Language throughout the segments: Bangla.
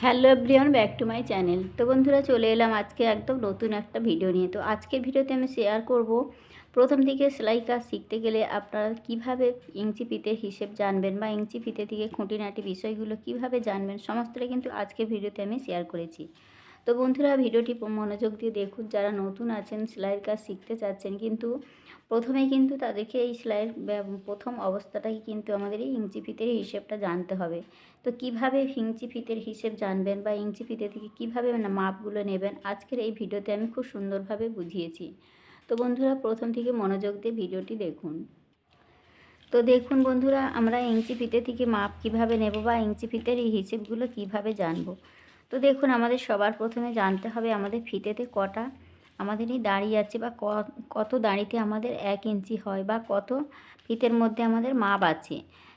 Hello everyone, back to my channel. তো বন্ধুরা, চলে এলাম আজকে একদম নতুন একটা ভিডিও নিয়ে। তো আজকের ভিডিওতে আমি শেয়ার করব প্রথম থেকে সেলাই কাজ শিখতে গেলে আপনারা কীভাবে ইঞ্চি ফিতের হিসেব জানবেন বা ইঞ্চি ফিতে থেকে খুঁটিনাটি বিষয়গুলো কীভাবে জানবেন, সমস্তটা কিন্তু আজকের ভিডিওতে আমি শেয়ার করেছি। তো বন্ধুরা, ভিডিওটি মনোযোগ দিয়ে দেখুন। যারা নতুন আছেন, সেলাইয়ের কাজ শিখতে চাচ্ছেন কিন্তু প্রথমেই কিন্তু তাদেরকে এই সেলাইয়ের প্রথম অবস্থাটাই কিন্তু আমাদের এই ইঞ্চি ফিতের হিসেবটা জানতে হবে। তো কীভাবে ইঞ্চি ফিতের হিসেব জানবেন বা ইঞ্চি ফিতে থেকে কীভাবে না মাপগুলো নেবেন, আজকের এই ভিডিওতে আমি খুব সুন্দরভাবে বুঝিয়েছি। তো বন্ধুরা, প্রথম থেকে মনোযোগ দিয়ে ভিডিওটি দেখুন। তো দেখুন বন্ধুরা, আমরা ইঞ্চি ফিতে থেকে মাপ কীভাবে নেব বা ইঞ্চি ফিতের এই হিসেবগুলো কীভাবে জানব? তো দেখুন, আমাদের সবার প্রথমে জানতে হবে আমাদের ফিতেতে কটা আমাদের এই দাড়ি আছে বা কত দাড়িতে আমাদের এক ইঞ্চি হয় বা কত ফিতের মধ্যে আমাদের মাপ আছে,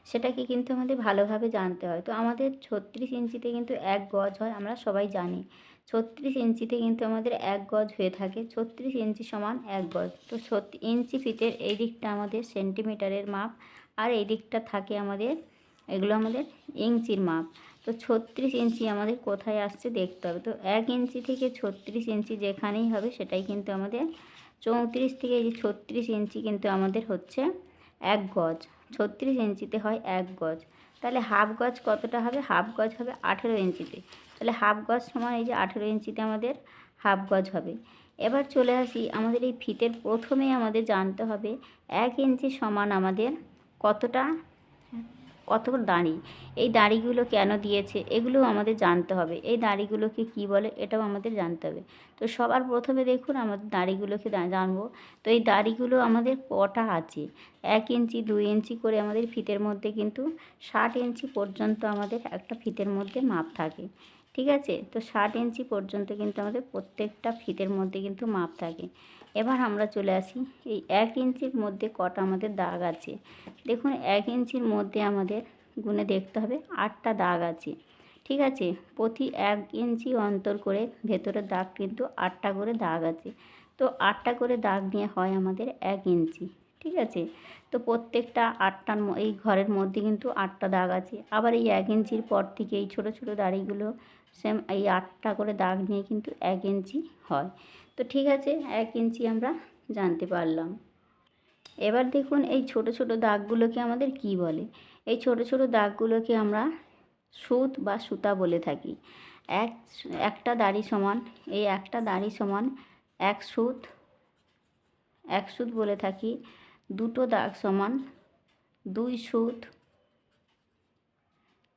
সেটাকে কিন্তু আমাদের ভালোভাবে জানতে হয়। তো আমাদের ছত্রিশ ইঞ্চিতে কিন্তু এক গজ হয়, আমরা সবাই জানি। ছত্রিশ ইঞ্চিতে কিন্তু আমাদের এক গজ হয়ে থাকে, ছত্রিশ ইঞ্চি সমান এক গজ। তো ইঞ্চি ফিটের এই দিকটা আমাদের সেন্টিমিটারের মাপ, আর এই দিকটা থাকে আমাদের, এগুলো আমাদের ইঞ্চির মাপ। তো ছত্রিশ ইঞ্চি আমাদের কোথায় আসছে দেখতে হবে। তো এক ইঞ্চি থেকে ছত্রিশ ইঞ্চি যেখানেই হবে সেটাই কিন্তু আমাদের চৌত্রিশ থেকে এই যে ছত্রিশ ইঞ্চি কিন্তু আমাদের হচ্ছে এক গজ। ছত্রিশ ইঞ্চিতে হয় এক গজ। তাহলে হাফ গজ কতটা হবে? হাফ গজ হবে আঠেরো ইঞ্চিতে। তাহলে হাফ গজ সমান এই যে আঠেরো ইঞ্চিতে আমাদের হাফ গজ হবে। এবার চলে আসি, আমাদের এই ফিতের প্রথমেই আমাদের জানতে হবে এক ইঞ্চি সমান আমাদের কতটা কত দাঁড়ি। এই দাঁড়িগুলো কেন দিয়েছে এগুলো আমাদের জানতে হবে। এই দাঁড়িগুলোকে কি বলে এটাও আমাদের জানতে হবে। তো সবার প্রথমে দেখুন আমাদের দাঁড়িগুলোকে জানব। তো এই দাঁড়িগুলো আমাদের কটা আছে? এক ইঞ্চি, দুই ইঞ্চি করে আমাদের ফিতের মধ্যে কিন্তু ষাট ইঞ্চি পর্যন্ত আমাদের একটা ফিতের মধ্যে মাপ থাকে। ঠিক আছে? তো ষাট ইঞ্চি পর্যন্ত কিন্তু আমাদের প্রত্যেকটা ফিতের মধ্যে কিন্তু মাপ থাকে। এবার আমরা চলে আসি। এই এক ইঞ্চির মধ্যে কটা আমাদের দাগ আছে? দেখুন, এক ইঞ্চির মধ্যে আমাদের গুনে দেখতে হবে, আটটা দাগ আছে। ঠিক আছে? প্রতি এক ইঞ্চি অন্তর করে ভেতরের দাগ কিন্তু আটটা করে দাগ আছে। তো আটটা করে দাগ নিয়ে হয় আমাদের এক ইঞ্চি। ঠিক আছে? তো প্রত্যেকটা আটটার এই ঘরের মধ্যে কিন্তু আটটা দাগ আছে। আবার এই এক ইঞ্চির পর থেকে এই ছোটো ছোটো দাড়িগুলো সেম এই আটটা করে দাগ নিয়ে কিন্তু এক ইঞ্চি হয়। তো ঠিক আছে, এক ইঞ্চি আমরা জানতে পারলাম। এবার দেখুন এই ছোট ছোট দাগগুলোকে আমাদের কি বলে? এই ছোট ছোট দাগগুলোকে আমরা সুত বা সুতা বলে থাকি। এক একটা দাড়ি সমান, এই একটা দাড়ি সমান এক সুত এক সুত বলে থাকি। দুটো দাগ সমান দুই সুত,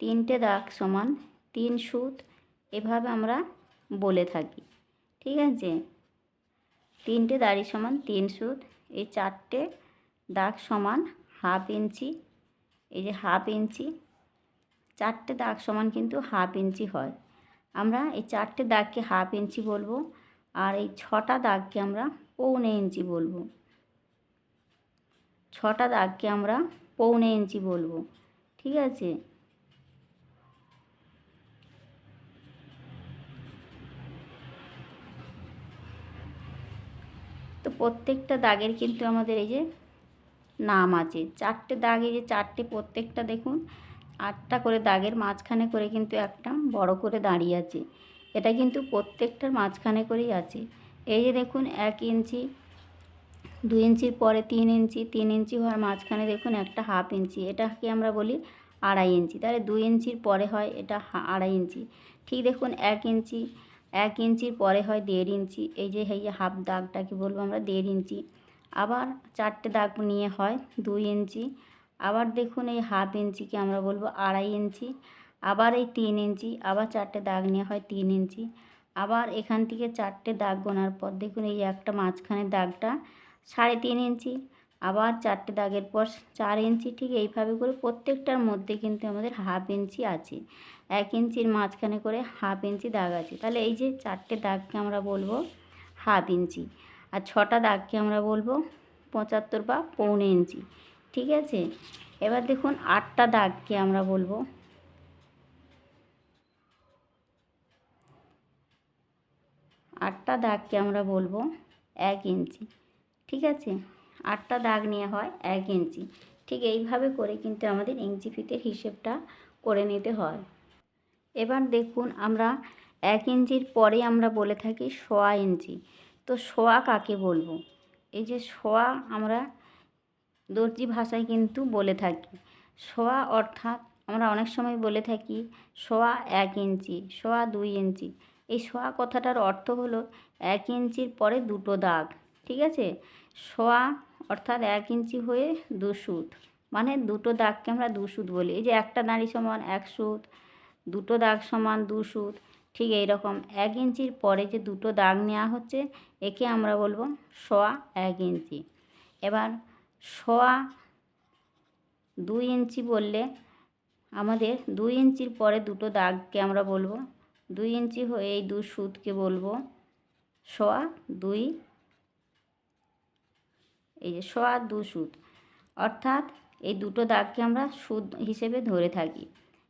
তিনটে দাগ সমান তিন সুত, এভাবে আমরা বলে থাকি। ঠিক আছে? তিনটে দাড়ি সমান তিন সুত, এই চারটে দাগ সমান হাফ ইঞ্চি, এই যে হাফ ইঞ্চি, চারটে দাগ সমান কিন্তু হাফ ইঞ্চি হয়। আমরা এই চারটে দাগকে হাফ ইঞ্চি বলব, আর এই ছটা দাগকে আমরা পৌনে ইঞ্চি বলব। ছটা দাগকে আমরা পৌনে ইঞ্চি বলব, ঠিক আছে? তো প্রত্যেকটা দাগের কিন্তু আমাদের এই যে নাম আছে। চারটে দাগ যে চারটে প্রত্যেকটা দেখুন, আটটা করে দাগের মাঝখানে করে কিন্তু একটা বড় করে দাঁড়িয়ে আছে। এটা কিন্তু প্রত্যেকটার মাঝখানে করেই আছে। এই যে দেখুন, এক ইঞ্চি দুই ইঞ্চির পরে তিন ইঞ্চি তিন ইঞ্চি হওয়ার মাঝখানে দেখুন একটা হাফ ইঞ্চি। এটাকে আমরা বলি আড়াই ইঞ্চি। তাহলে দুই ইঞ্চির পরে হয় এটা আড়াই ইঞ্চি। ঠিক দেখুন এক ইঞ্চি, এক ইঞ্চির পরে হয় দেড় ইঞ্চি। এই যে এই যে হাফ দাগটাকে বলব আমরা, দেড় ইঞ্চি। আবার চারটে দাগ নিয়ে হয় দুই ইঞ্চি। আবার দেখুন এই হাফ ইঞ্চিকে আমরা বলব আড়াই ইঞ্চি। আবার এই তিন ইঞ্চি, আবার চারটে দাগ নিয়ে হয় তিন ইঞ্চি। আবার এখান থেকে চারটে দাগ গোনার পর দেখুন এই একটা মাঝখানের দাগটা সাড়ে তিন ইঞ্চি, আবার চারটে দাগের পর চার ইঞ্চি, ঠিক এইভাবে করে প্রত্যেকটার মধ্যে কিন্তু আমাদের হাফ ইঞ্চি আছে। এক ইঞ্চির মাঝখানে করে হাফ ইঞ্চি দাগ আছে। তাহলে এই যে চারটে দাগকে আমরা বলব হাফ ইঞ্চি, আর ছটা দাগকে আমরা বলব পঁচাত্তর বা পৌনে ইঞ্চি, ঠিক আছে? এবার দেখুন আটটা দাগকে আমরা বলব। আটটা দাগকে আমরা বলব এক ইঞ্চি ঠিক আছে? আটটা দাগ নিয়ে হয় এক ইঞ্চি। ঠিক এইভাবে করে কিন্তু আমাদের ইঞ্চি ফিতের হিসেবটা করে নিতে হয়। এবার দেখুন আমরা এক ইঞ্চির পরে আমরা বলে থাকি সোয়া ইঞ্চি। তো সোয়া কাকে বলব? এই যে সোয়া আমরা দর্জি ভাষায় কিন্তু বলে থাকি। সোয়া অর্থাৎ আমরা অনেক সময় বলে থাকি সোয়া এক ইঞ্চি, সোয়া দুই ইঞ্চি। এই সোয়া কথাটার অর্থ হলো এক ইঞ্চির পরে দুটো দাগ। ঠিক আছে? সোয়া অর্থাৎ এক ইঞ্চি হয়ে দু সুত। মানে দুটো দাগকে আমরা দু সুত বলি। এই যে একটা দাঁড়ি সমান এক সুত, দুটো দাগ সমান দু সুত, ঠিক এই রকম এক ইঞ্চির পরে যে দুটো দাগ নেওয়া হচ্ছে, একে আমরা বলব সোয়া এক ইঞ্চি। এবার সোয়া দুই ইঞ্চি বললে আমাদের দুই ইঞ্চির পরে দুটো দাগকে আমরা বলব। দুই ইঞ্চি হয়ে এই দু সুতকে বলব সোয়া দুই এই যে সোয়া দু সুদ অর্থাৎ এই দুটো দাগকে আমরা সুদ হিসেবে ধরে থাকি।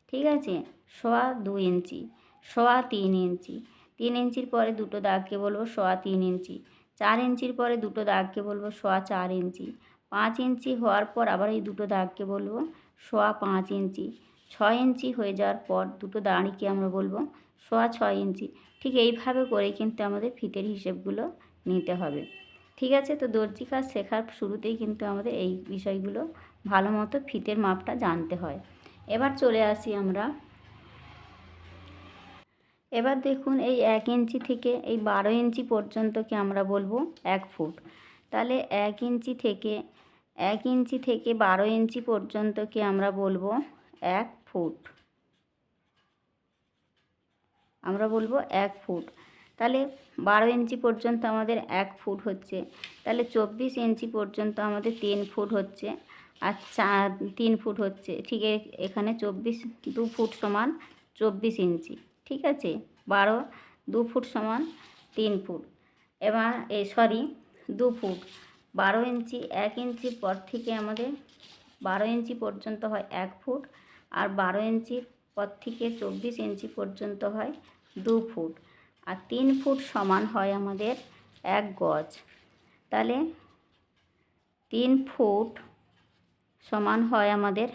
ঠিক আছে? সোয়া দু ইঞ্চি, সোয়া তিন ইঞ্চি। তিন ইঞ্চির পরে দুটো দাগকে বলব সোয়া তিন ইঞ্চি। চার ইঞ্চির পরে দুটো দাগকে বলব সোয়া চার ইঞ্চি। পাঁচ ইঞ্চি হওয়ার পর আবার এই দুটো দাগকে বলব সোয়া পাঁচ ইঞ্চি। ছয় ইঞ্চি হয়ে যাওয়ার পর দুটো দাঁড়িকে আমরা বলব সোয়া ছয় ইঞ্চি। ঠিক এইভাবে করে কিন্তু আমাদের ফিতের হিসেবগুলো নিতে হবে। ঠিক আছে? তো দর্জি কাজ শেখার শুরুতেই কিন্তু আমাদের এই বিষয়গুলো ভালো মতো ফিতের মাপটা জানতে হয়। এবার চলে আসি আমরা। এবার দেখুন এই এক ইঞ্চি থেকে এই বারো ইঞ্চি পর্যন্তকে আমরা বলব এক ফুট। তাহলে এক ইঞ্চি থেকে, এক ইঞ্চি থেকে বারো ইঞ্চি পর্যন্তকে আমরা বলব এক ফুট। আমরা বলব এক ফুট। তাহলে বারো ইঞ্চি পর্যন্ত আমাদের এক ফুট হচ্ছে। তাহলে চব্বিশ ইঞ্চি পর্যন্ত আমাদের তিন ফুট হচ্ছে আর চার, তিন ফুট হচ্ছে। ঠিক এখানে চব্বিশ দু ফুট সমান চব্বিশ ইঞ্চি। ঠিক আছে? বারো দু ফুট সমান তিন ফুট। এবার এ, সরি, দু ফুট। বারো ইঞ্চি, এক ইঞ্চি পর থেকে আমাদের বারো ইঞ্চি পর্যন্ত হয় এক ফুট আর বারো ইঞ্চির পর থেকে চব্বিশ ইঞ্চি পর্যন্ত হয় দু ফুট। আর তিন ফুট সমান হয় আমাদের এক গজ। তাহলে তিন ফুট সমান হয় আমাদের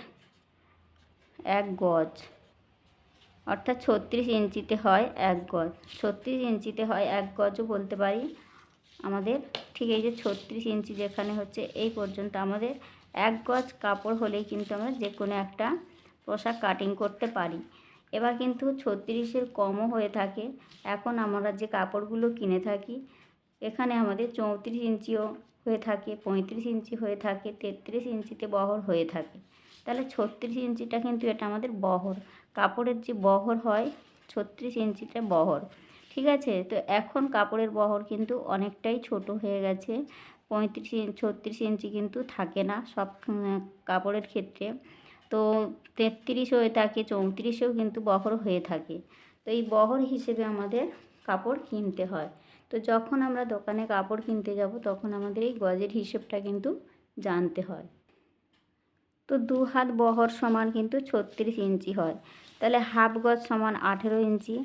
এক গজ। অর্থাৎ ছত্রিশ ইঞ্চিতে হয় এক গজ। ছত্রিশ ইঞ্চিতে হয় এক গজও বলতে পারি আমাদের। ঠিক এই যে ছত্রিশ ইঞ্চি যেখানে হচ্ছে, এই পর্যন্ত আমাদের এক গজ কাপড় হলেই কিন্তু আমরা যে কোনো একটা পোশাক কাটিং করতে পারি। এবার কিন্তু ছত্রিশের কমও হয়ে থাকে। এখন আমরা যে কাপড়গুলো কিনে থাকি, এখানে আমাদের চৌত্রিশ ইঞ্চিও হয়ে থাকে, পঁয়ত্রিশ ইঞ্চি হয়ে থাকে, তেত্রিশ ইঞ্চিতে বহর হয়ে থাকে। তাহলে ছত্রিশ ইঞ্চিটা কিন্তু এটা আমাদের বহর। কাপড়ের যে বহর হয়, ছত্রিশ ইঞ্চিটা বহর। ঠিক আছে? তো এখন কাপড়ের বহর কিন্তু অনেকটাই ছোট হয়ে গেছে। পঁয়ত্রিশ ছত্রিশ ইঞ্চি কিন্তু থাকে না সব কাপড়ের ক্ষেত্রে। তো তেত্রিশ হয়ে থাকে, চৌত্রিশেও কিন্তু বহর হয়ে থাকে। তো এই বহর হিসেবে আমাদের কাপড় কিনতে হয়। তো যখন আমরা দোকানে কাপড় কিনতে যাব, তখন আমাদের এই গজের হিসেবটা কিন্তু জানতে হয়। তো দু হাত বহর সমান কিন্তু ছত্রিশ ইঞ্চি হয়। তাহলে হাফ গজ সমান আঠেরো ইঞ্চি,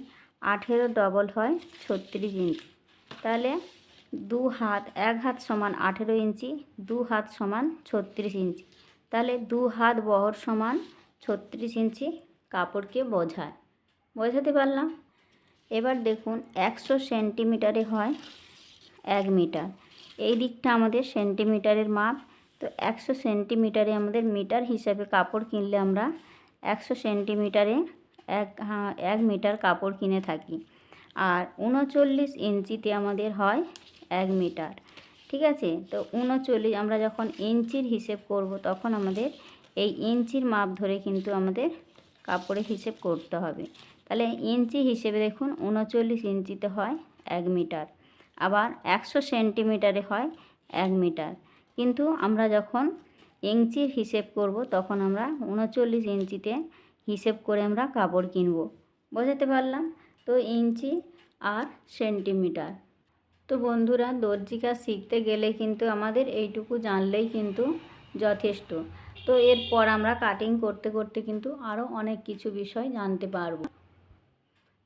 আঠেরো ডবল হয় ছত্রিশ ইঞ্চি। তাহলে দু হাত, এক হাত সমান আঠেরো ইঞ্চি, দু হাত সমান ছত্রিশ ইঞ্চি। তাহলে দু হাত বহর সমান ছত্রিশ ইঞ্চি কাপড়কে বোঝায়। বোঝাতে পারলাম? এবার দেখুন, একশো সেন্টিমিটারে হয় এক মিটার। এই দিকটা আমাদের সেন্টিমিটারের মাপ। তো একশো সেন্টিমিটারে আমাদের মিটার হিসাবে কাপড় কিনলে আমরা একশো সেন্টিমিটারে এক এক মিটার কাপড় কিনে থাকি। আর উনচল্লিশ ইঞ্চিতে আমাদের হয় এক মিটার। ঠিক আছে? তো উনচল্লিশ, আমরা যখন ইঞ্চির হিসেব করব, তখন আমাদের এই ইঞ্চির মাপ ধরে কিন্তু আমাদের কাপড়ের হিসেব করতে হবে। তাহলে ইঞ্চি হিসেবে দেখুন, উনচল্লিশ ইঞ্চিতে হয় এক মিটার, আবার একশো সেন্টিমিটারে হয় এক মিটার। কিন্তু আমরা যখন ইঞ্চির হিসেব করব, তখন আমরা উনচল্লিশ ইঞ্চিতে হিসেব করে আমরা কাপড় কিনব। বোঝাতে পারলাম? তো ইঞ্চি আর সেন্টিমিটার। তো বন্ধুরা দর্জি কাজ শিখতে গেলে কিন্তু আমাদের এইটুকু জানলেই কিন্তু যথেষ্ট। তো এরপর আমরা কাটিং করতে করতে কিন্তু আরও অনেক কিছু বিষয় জানতে পারব।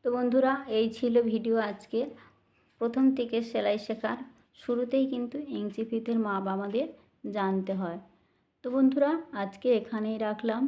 তো বন্ধুরা, এই ছিল ভিডিও আজকে প্রথম থেকে সেলাই শেখার শুরুতেই কিন্তু ইঞ্চি ফিতের মাপ আমাদের জানতে হয়। তো বন্ধুরা, আজকে এখানেই রাখলাম।